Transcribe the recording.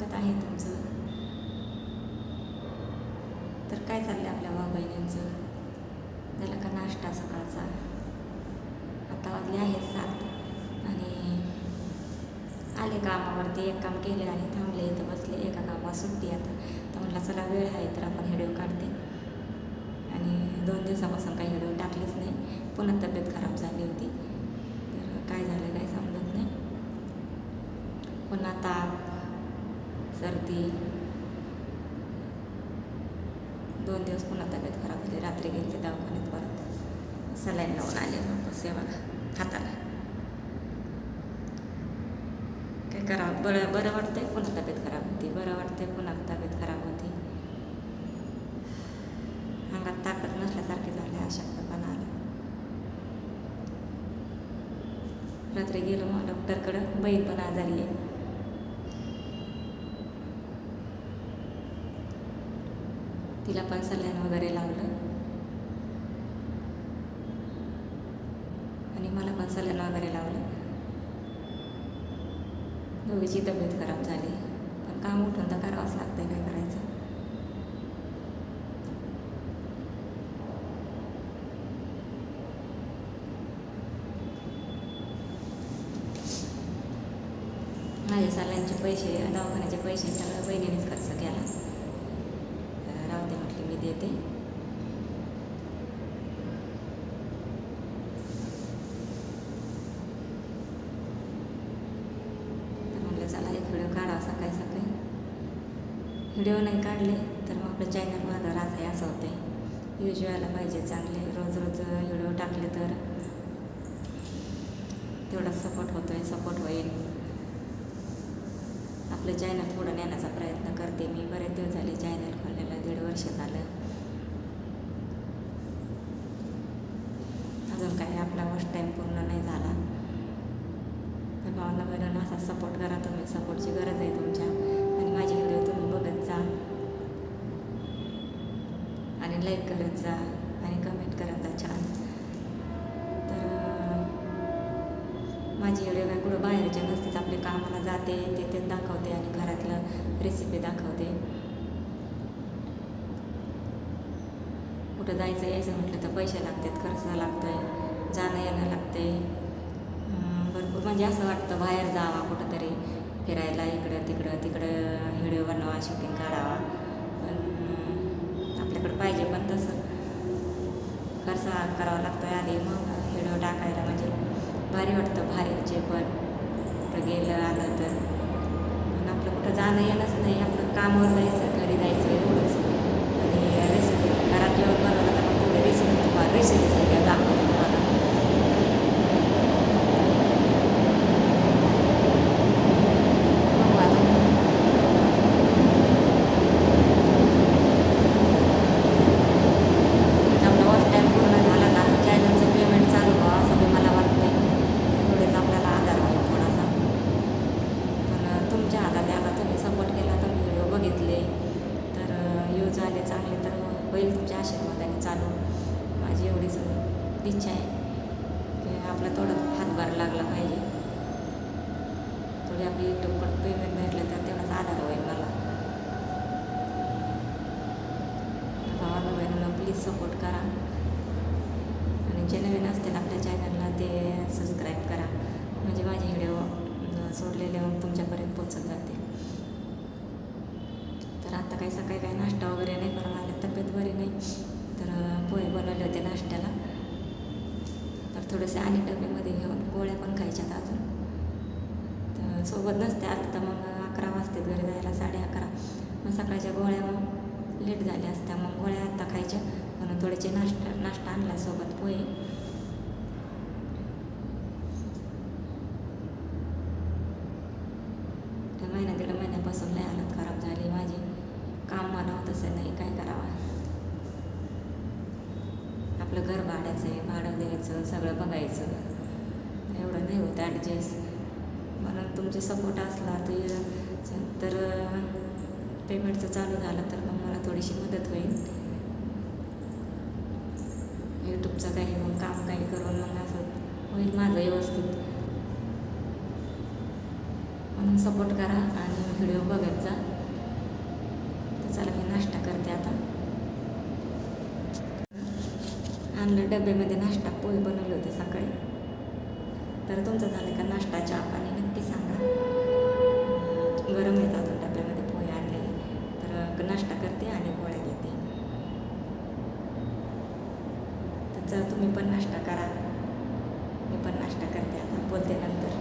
स्वागत आहे तुमचं? तर काय चाललं आपल्या भाऊ बहिणींचं? झालं का नाश्ता सकाळचा? आता वाजले आहेत सात आणि आले कामावरती एक काम केले आणि थांबले इथं बसले एका कामावर सुट्टी आता. तर म्हटलं चला वेळ आहे तर आपण व्हिडिओ काढते. आणि दोन दिवसापासून काही व्हिडिओ टाकलेच नाही. पुन्हा तब्येत खराब झाली होती. तर काय झालं काय समजत नाही. पुन्हा ताप सर्दी. दोन दिवस पुन्हा तब्येत खराब झाली. रात्री गेले ते दवाखान्यात परत. सलाईन लावून आले वापस हे बघा हाताला. काय करावं? बरं बरं वाटतंय पुन्हा तब्येत खराब होती. बरं वाटतंय पुन्हा तब्येत खराब होती. अंगात ताकद नसल्यासारखे झाले अशक्तपणा आला. रात्री गेलो मग डॉक्टरकडं. बहीण पण आजारी आहे. तिला पण सलाईन वगैरे लावलं. आणि मला पण सलाईन वगैरे लावलं. दोघीची तब्येत खराब झाली. पण काम उठून तर करावंच लागतंय काय करायचं. माझ्या सलाईनचे पैसे दवाखान्याचे पैसे सगळं बहिणीनेच खर्च केला. करते. तर म्हटलं चला एक व्हिडिओ काढा सकाळी सकाळी व्हिडिओ नाही काढले तर मग आपलं चॅनल माझा राज आहे असं होते व्ह्यूज व्हायला पाहिजे चांगले. रोज रोज व्हिडिओ टाकले तर तेवढा सपोर्ट होतो आहे सपोर्ट होईल. आपलं चॅनल पुढं नेण्याचा प्रयत्न करते मी. बरेच दिवस झाले चॅनल खोलले दीड वर्ष झालं अजून काही आपला वॉश टाईम पूर्ण नाही झाला. तर भावना बहिणींना असा सपोर्ट करा तुम्ही सपोर्टची गरज आहे तुमच्या. आणि माझे व्हिडिओ तुम्ही बघत जा. आणि लाईक करत जा. आणि कमेंट करत जा छान. तर माझी व्हिडिओ काय कुठं बाहेरच्या नसतेच आपले कामाला जाते ते ते दाखवते आणि घरातलं रेसिपी दाखवते. कुठं जायचं यायचं म्हटलं तर पैसे लागतात खर्च लागतंय. जाणं येणं लागते. भरपूर म्हणजे असं वाटतं बाहेर जावा कुठंतरी फिरायला इकडं तिकडं तिकडं व्हिडिओ बनवा शूटिंग काढावा. पण आपल्याकडं पाहिजे पण तसं. खर्च करावा लागतो आधी मग व्हिडिओ टाकायला म्हणजे भारी वाटतं बाहेरचे पण. कुठं गेलं आलं तर. पण आपलं कुठं जाणं येणंच नाही. आपलं कामावर जायचं घरी जायचं एवढंच आणि रेसिपी घरात जेवण बनवलं तर मग तेवढी रेसिपी तुम्हाला रेसिपी सगळ्या दाखवते तुम्हाला बघू आता आता आपला वॉच टाईम पूर्ण झाला ना चॅनलचं पेमेंट चालू व्हावं असं बी मला वाटतंय एवढेच आपल्याला आधार होईल थोडासा पण तुमच्या हातात आहे आता तुम्ही सपोर्ट केला तुम्ही व्हिडिओ बघितले तर यूज आले चांगले तर होईल तुमच्या आशीर्वादाने चालू. माझी एवढीच इच्छा आहे की आपला थोडं हातभार लागला पाहिजे. थोडी आपली यूट्यूबकडं पेमेंट भेटलं तर तेवढाच आधार होईल मला. भावानं बहिणीला प्लीज सपोर्ट करा. आणि जे नवीन असतील आपल्या चॅनलला ते सबस्क्राईब करा. म्हणजे माझे व्हिडिओ सोडलेले मग तुमच्यापर्यंत पोचत जाते तर आता काही सकाळी काही नाश्ता वगैरे नाही करून आले तब्येत बरी नाही. तर पोहे बनवले होते नाश्त्याला. तर थोडेसे आणि डब्यामध्ये घेऊन गोळ्या पण खायच्यात अजून. तर सोबत नसते आता तर मग अकरा वाजते घरी जायला साडे अकरा. मग सकाळच्या गोळ्या मग लेट झाल्या असत्या मग गोळ्या आत्ता खायच्या. म्हणून थोडेसे नाश्ता नाश्ता आणला सोबत पोहे. त्या दीड महिन्यापासून लय हालत खराब झाली माझी. काम म्हणावं तसं नाही काय करावं? आपलं घर भाड्याचं आहे भाडं द्यायचं सगळं बघायचं. एवढं नाही होत ॲडजस्ट म्हणून तुमचे सपोर्ट असला तर तर पेमेंटचं चालू झालं तर मग मला थोडीशी मदत होईल. यूट्यूबचं काही मग काम काही करून मग असं होईल माझं व्यवस्थित. म्हणून सपोर्ट करा आणि व्हिडिओ बघत जा. तर चला मी नाश्ता करते आता. आणलं डब्यामध्ये नाश्ता पोहे बनवले होते सकाळी. तर तुमचं झालं का नाश्ता चहा पाणी? नक्की सांगा. गरम येत अजून डब्यामध्ये पोहे आणलेले. तर नाश्ता करते आणि गोळ्या घेते. तर चला तुम्ही पण नाश्ता करा. मी पण नाश्ता करते आता. बोलते नंतर.